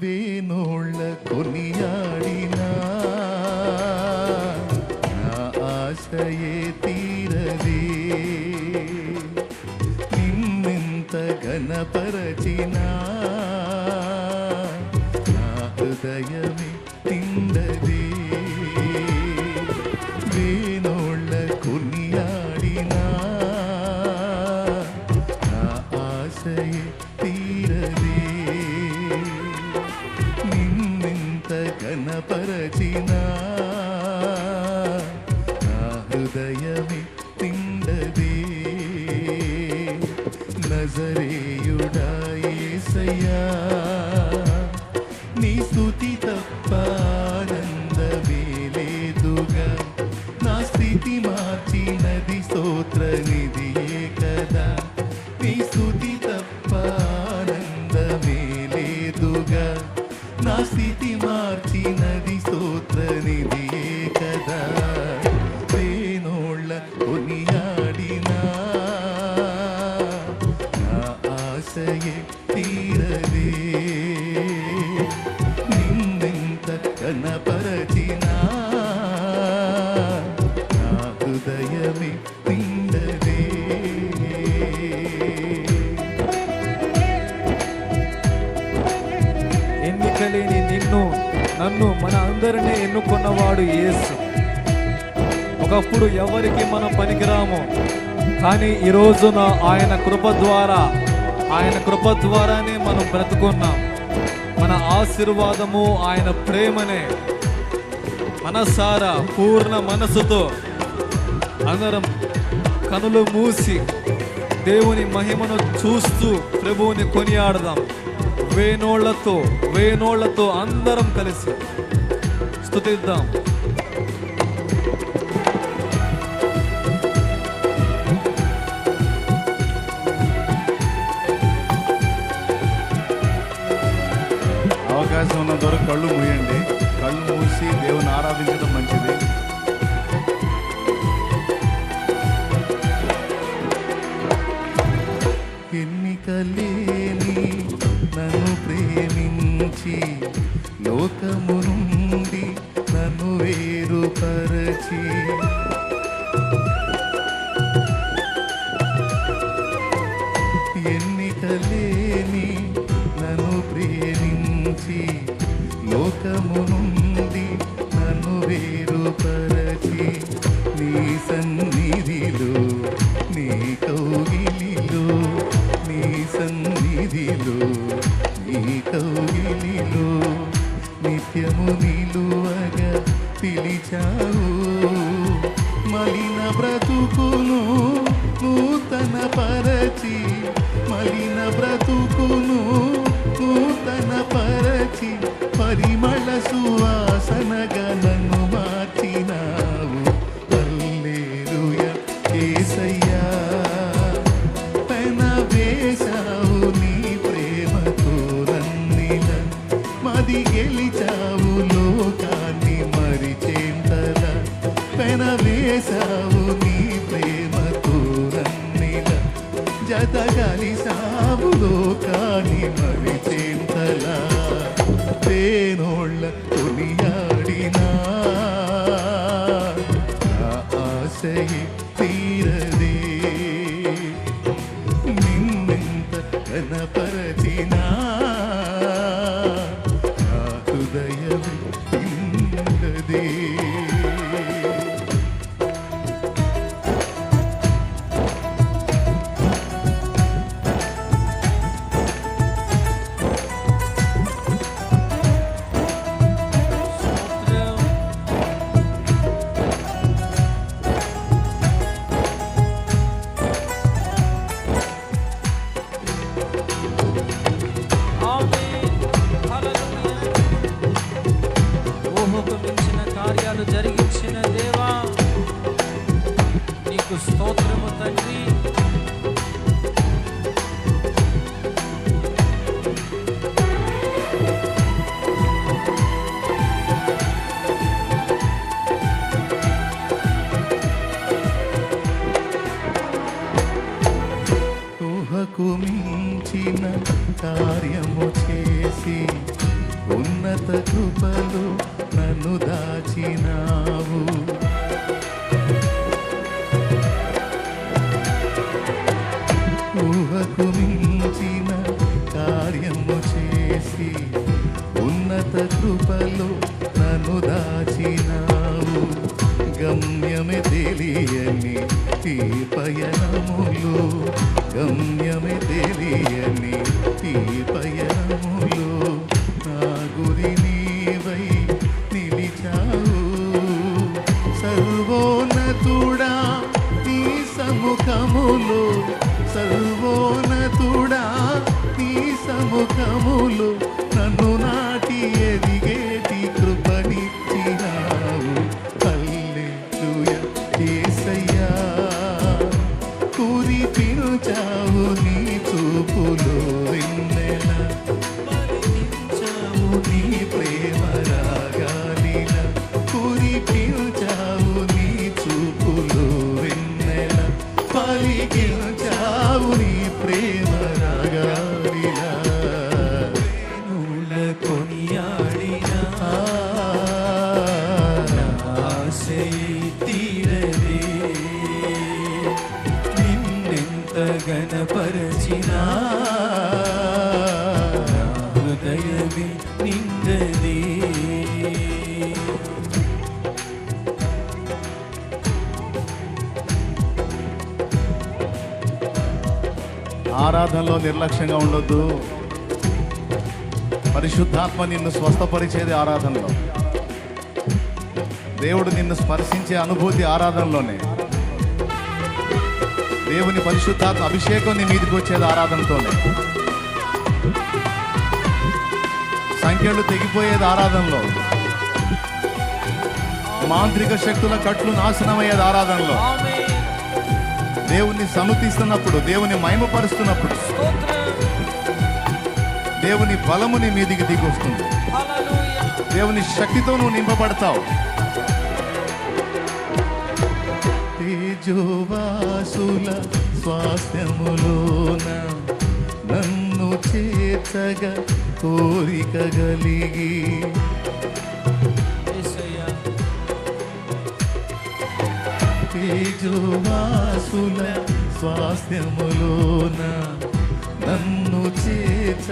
వేనోళ్ళ కొనియాడినా నా ఆశయే తీరదే నిన్నెంత ఘనపరచినా యేసయ్యా నీ స్తుతి తప్ప లేదుగా నా స్థితి మార్చినది స్తోత్ర నిధియే కదా. నీ స్తుతి తప్ప లేదుగా నా స్థితి తీరదే నిన్నెంత కనపరచినా నా హృదయమే తిండదే ఎన్నికలేని నిన్ను నన్ను మన అందరినీ ఎన్నుకున్నవాడు యేసు. ఒకప్పుడు ఎవరికి మనం పనికిరాము కానీ ఈరోజున ఆయన కృప ద్వారా ఆయన కృప ద్వారానే మనం బ్రతుకున్నాం. మన ఆశీర్వాదము ఆయన ప్రేమనే. మనసారా పూర్ణ మనసుతో అందరం కనులు మూసి దేవుని మహిమను చూస్తూ ప్రభువుని కొనియాడదాం. వేనోళ్ళతో వేనోళ్ళతో అందరం కలిసి స్తుతిద్దాం. అవకాశం ఉన్నంతవరకు కళ్ళు మూయండి. కళ్ళు మూసి దేవుని ఆరాధించడం మంచిది. ఎన్నికలేని నన్ను ప్రేమించి లోకము నీ ఆశయే తీరదే సర్వోన్నతుడా నీ సముఖములు. సర్వోన్నతుడా నీ సముఖములు. నన్ను నాటియది ఆరాధనలో నిర్లక్ష్యంగా ఉండొద్దు. పరిశుద్ధాత్మ నిన్ను స్వస్థపరిచేది ఆరాధనలో. దేవుడు నిన్ను స్పర్శించే అనుభూతి ఆరాధనలోనే. దేవుని పరిశుద్ధాత్మ అభిషేకం నీ మీదకి వచ్చేది ఆరాధనతోనే. సంఖ్యలు తెగిపోయేది ఆరాధనలో. మాంత్రిక శక్తుల కట్లు నాశనమయ్యేది ఆరాధనలో. దేవుణ్ణి సనుతిస్తున్నప్పుడు దేవుని మహిమపరుస్తున్నప్పుడు దేవుని బలము నీ మీదికి దిగొస్తుంది. దేవుని శక్తితో నువ్వు నింపబడతావు. తేజోవాసుల స్వాస్థ్యములోన నన్ను చేర్చగా కోరిక కలిగి తేజోవాసుల స్వాస్థ్యములోన నన్ను చేర్చ